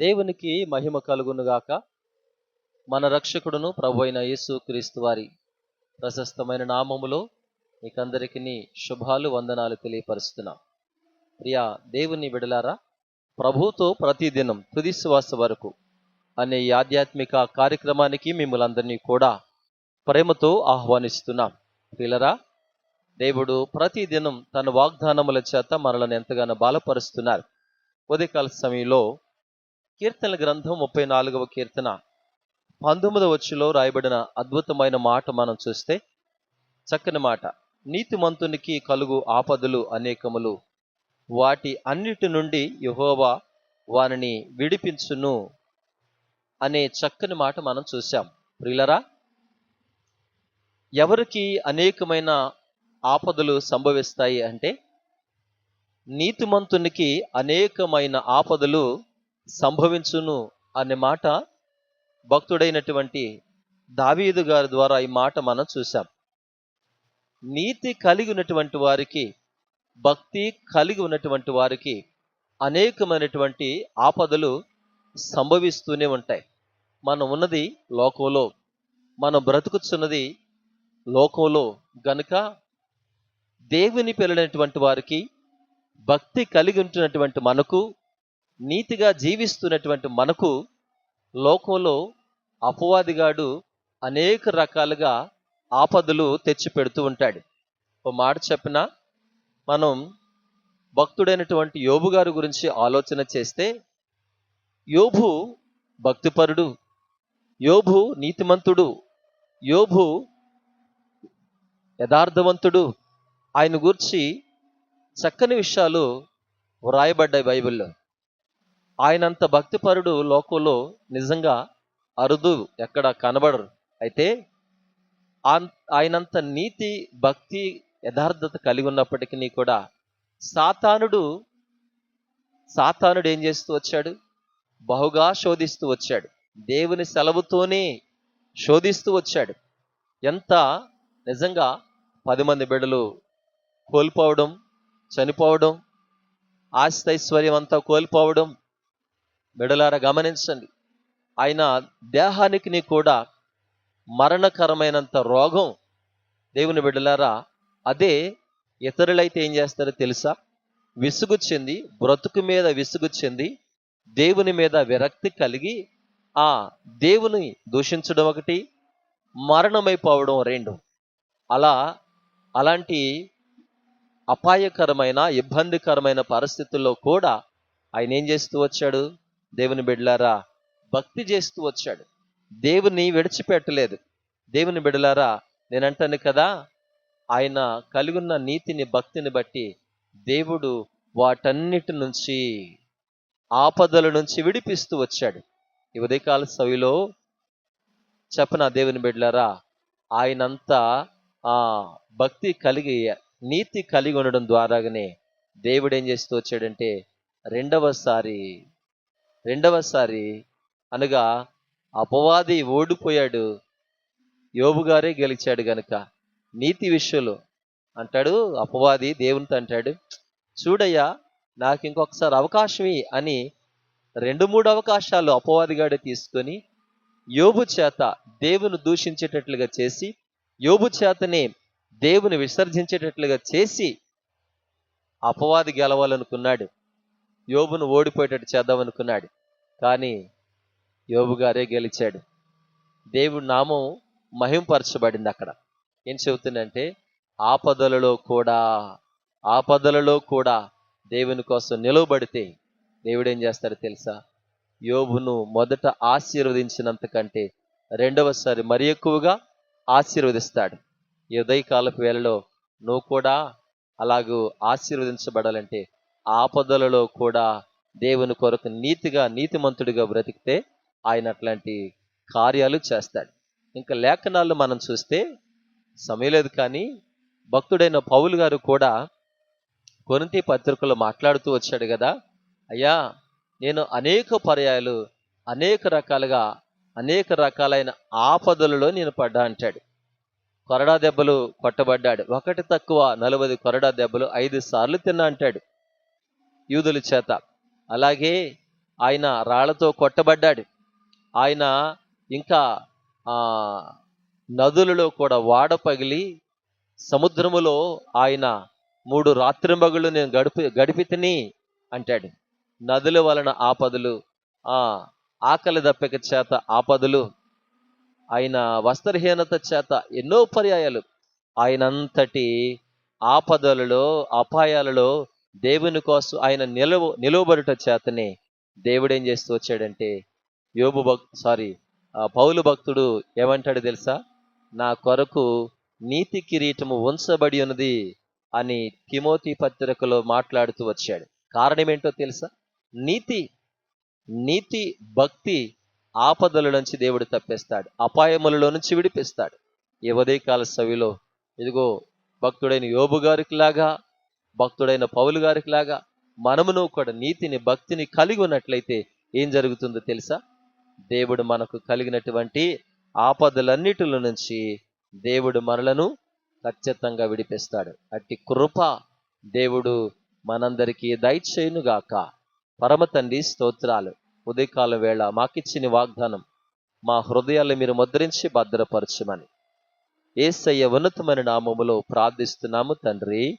దేవునికి మహిమ కలుగునుగాక. మన రక్షకుడును ప్రభు అయిన యేసు క్రీస్తు వారి ప్రశస్తమైన నామములో మీకందరికీ శుభాలు వందనాలు తెలియపరుస్తున్నాం. ప్రియా దేవుని విడలారా ప్రభుతో ప్రతిదినం తుది శ్వాస వరకు అనే ఈ ఆధ్యాత్మిక కార్యక్రమానికి మిమ్మల్ని కూడా ప్రేమతో ఆహ్వానిస్తున్నాం. పిల్లరా దేవుడు ప్రతిదినం తన వాగ్దానముల చేత మనలను ఎంతగానో బలపరుస్తున్నారు. ఉదయకాల సమయంలో కీర్తనల గ్రంథం ముప్పై నాలుగవ కీర్తన. పంతొమ్మిదవ వచ్చులో రాయబడిన అద్భుతమైన మాట మనం చూస్తే చక్కని మాట. నీతిమంతునికి కలుగు ఆపదలు అనేకములు. వాటి అన్నిటి నుండి యహోవా వారిని విడిపించును అనే చక్కని మాట మనం చూసాం ప్రియులరా ఎవరికి అనేకమైన ఆపదలు సంభవిస్తాయి అంటే నీతిమంతునికి అనేకమైన ఆపదలు సంభవించును అనే మాట భక్తుడైనటువంటి దావీదు గారి ద్వారా ఈ మాట మనం చూసాం నీతి కలిగి ఉన్నటువంటి వారికి భక్తి కలిగి ఉన్నటువంటి వారికి అనేకమైనటువంటి ఆపదలు సంభవిస్తూనే ఉంటాయి. మనం ఉన్నది లోకంలో మనం బ్రతుకుతున్నది లోకంలో గనుక దేవుని పిల్లలైనటువంటి వారికి భక్తి కలిగి ఉంటున్నటువంటి మనకు నీతిగా జీవిస్తున్నటువంటి మనకు లోకంలో అపవాదిగాడు అనేక రకాలుగా ఆపదలు తెచ్చి పెడుతూ ఉంటాడు. ఓ మాట చెప్పిన? మనం భక్తుడైనటువంటి యోబు గారి గురించి ఆలోచన చేస్తే యోబు భక్తిపరుడు యోబు నీతిమంతుడు యోబు యథార్థవంతుడు. ఆయన గురించి చక్కని విషయాలు వ్రాయబడ్డాయి బైబిల్లో. ఆయనంత భక్తిపరుడు లోకంలో నిజంగా అరుదు ఎక్కడ కనబడరు. అయితే ఆన్- ఆయనంత నీతి భక్తి యథార్థత కలిగి ఉన్నప్పటికీ కూడా సాతానుడు సాతానుడు ఏం చేస్తూ వచ్చాడు? బహుగా శోధిస్తూ వచ్చాడు. దేవుని సెలవుతోనే శోధిస్తూ వచ్చాడు. ఎంత? నిజంగా పది మంది బిడ్డలు కోల్పోవడం చనిపోవడం ఆస్తైశ్వర్యం అంతా కోల్పోవడం బిడలారా గమనించండి. ఆయన దేహానికి కూడా మరణకరమైనంత రోగం దేవుని బిడ్డలారా అదే ఇతరులైతే ఏం చేస్తారో తెలుసా? విసుగు చెంది బ్రతుకు మీద విసుగు చెంది దేవుని మీద విరక్తి కలిగి ఆ దేవుని దూషించడం ఒకటి మరణమైపోవడం రెండు. అలా అలాంటి అపాయకరమైన ఇబ్బందికరమైన పరిస్థితుల్లో కూడా ఆయన ఏం చేస్తూ వచ్చాడు? దేవుని బిడ్డలారా భక్తి చేస్తూ వచ్చాడు. దేవుని విడిచిపెట్టలేదు. దేవుని బిడ్డలారా నేనంటాను కదా ఆయన కలిగిన నీతిని భక్తిని బట్టి దేవుడు వాటన్నిటి నుంచి ఆపదల నుంచి విడిపిస్తూ వచ్చాడు. ఈ ఉదయకాల సవిలో చెప్పన దేవుని బిడ్డలారా ఆయనంతా ఆ భక్తి కలిగి నీతి కలిగి ఉండడం ద్వారాగానే దేవుడు ఏం చేస్తూ వచ్చాడంటే రెండవసారి రెండవసారి అనగా అపవాది ఓడిపోయాడు. యోబు గారే గెలిచాడు గనుక నీతి విషయంలో అంటాడు అపవాది దేవునితో అంటాడు చూడయ్యా నాకు ఇంకొకసారి అవకాశం అని రెండు మూడు అవకాశాలు అపవాదిగాడే తీసుకొని యోబు చేత దేవుని దూషించేటట్లుగా చేసి యోబు చేతనే దేవుని విసర్జించేటట్లుగా చేసి అపవాది గెలవాలనుకున్నాడు. యోబును ఓడిపోయేటట్టు చేద్దామనుకున్నాడు. కానీ యోబు గారే గెలిచాడు. దేవుడి నామం మహింపరచబడింది అక్కడ. ఏం చెబుతుందంటే ఆపదలలో కూడా ఆపదలలో కూడా దేవుని కోసం నిలవబడితే దేవుడు ఏం చేస్తాడో తెలుసా? యోబును మొదట ఆశీర్వదించినంత కంటే రెండవసారి మరి ఎక్కువగా ఆశీర్వదిస్తాడు. ఉదయకాలపు వేళలో నువ్వు కూడా అలాగూ ఆశీర్వదించబడాలంటే ఆపదలలో కూడా దేవుని కొరకు నీతిగా నీతిమంతుడిగా బ్రతికితే ఆయన అట్లాంటి కార్యాలు చేస్తాడు. ఇంకా లేఖనాలు మనం చూస్తే సమయలేదు కానీ భక్తుడైన పౌలు గారు కూడా కొరింథీ పత్రికలో మాట్లాడుతూ వచ్చాడు కదా అయ్యా నేను అనేక పర్యాయాలు అనేక రకాలుగా అనేక రకాలైన ఆపదలలో నేను పడ్డా అంటాడు. కొరడా దెబ్బలు కొట్టబడ్డాడు. ఒకటి తక్కువ నలభై కొరడా దెబ్బలు ఐదు సార్లు తిన్నా అంటాడు. యూదుల చేత. అలాగే ఆయన రాళ్ళతో కొట్టబడ్డాడు. ఆయన ఇంకా నదులలో కూడా వాడ పగిలి సముద్రములో ఆయన మూడు రాత్రింబగులు నేను గడిపి గడిపి తిని అంటాడు. నదుల వలన ఆపదలు ఆకలి దప్పిక చేత ఆపదలు ఆయన వస్త్రహీనత చేత ఎన్నో పర్యాయాలు. ఆయనంతటి ఆపదలలో అపాయాలలో దేవుని కోసం ఆయన నిలవ నిలువబడుట చేతనే దేవుడు ఏం చేస్తూ వచ్చాడంటే యోబు భక్ సారీ పౌలు భక్తుడు ఏమంటాడు తెలుసా? నా కొరకు నీతి కిరీటము ఉంచబడి ఉన్నది అని తిమోతి పత్రికలో మాట్లాడుతూ వచ్చాడు. కారణం ఏంటో తెలుసా? నీతి నీతి భక్తి ఆపదల నుంచి దేవుడు తప్పిస్తాడు. అపాయములలో నుంచి విడిపిస్తాడు. ఈ ఉదయకాల సవిలో ఇదిగో భక్తుడైన యోబు గారికి లాగా భక్తుడైన పౌలు గారికి లాగా మనమును కూడా నీతిని భక్తిని కలిగి ఉన్నట్లయితే ఏం జరుగుతుందో తెలుసా? దేవుడు మనకు కలిగినటువంటి ఆపదలన్నిటిలో నుంచి దేవుడు మనలను ఖచ్చితంగా విడిపిస్తాడు. అట్టి కృప దేవుడు మనందరికీ దయచేయునుగాక. పరమ తండ్రి స్తోత్రాలు. ఉదయకాల వేళ మాకిచ్చిన వాగ్దానం మా హృదయాలు మీరు ముద్రించి భద్రపరచమని. ఏసయ్య ఉన్నతమైన నామములో ప్రార్థిస్తున్నాము తండ్రి.